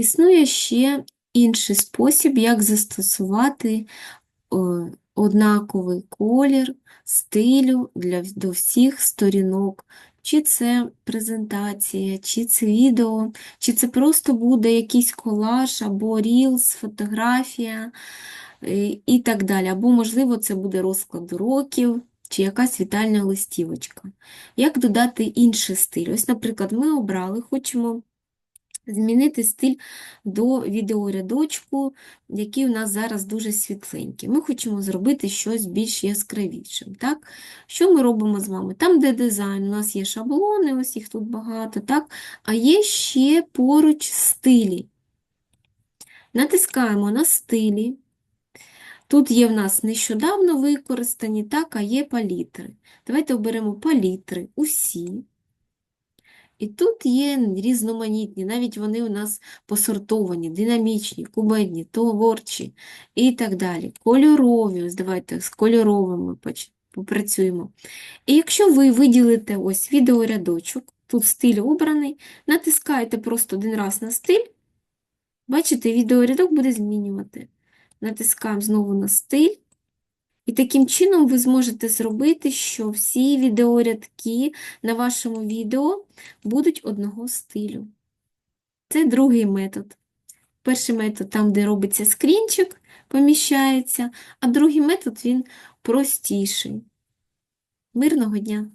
Існує ще інший спосіб, як застосувати е, однаковий колір стилю для, до всіх сторінок. Чи це презентація, чи це відео, чи це просто буде якийсь колаж, або рілз, фотографія е, і так далі. Або, можливо, це буде розклад уроків, чи якась вітальна листівочка. Як додати інший стиль? Ось, наприклад, ми обрали, хочемо змінити стиль до відеорядочку, який у нас зараз дуже світленький. Ми хочемо зробити щось більш яскравішим. Так? Що ми робимо з вами? Там, де дизайн, у нас є шаблони, ось їх тут багато, так? а є ще поруч стилі. Натискаємо на стилі. Тут є в нас нещодавно використані, так, а є палітри. Давайте оберемо палітри, усі. І тут є різноманітні, навіть вони у нас посортовані, динамічні, кубедні, творчі і так далі. Кольорові, ось давайте з кольоровими попрацюємо. І якщо ви виділите ось відеорядочок, тут стиль обраний, натискаєте просто один раз на стиль, бачите, відеорядок буде змінювати. Натискаємо знову на стиль. І таким чином ви зможете зробити, що всі відеорядки на вашому відео будуть одного стилю. Це другий метод. Перший метод там, де робиться скрінчик, поміщається, а другий метод він простіший. Мирного дня!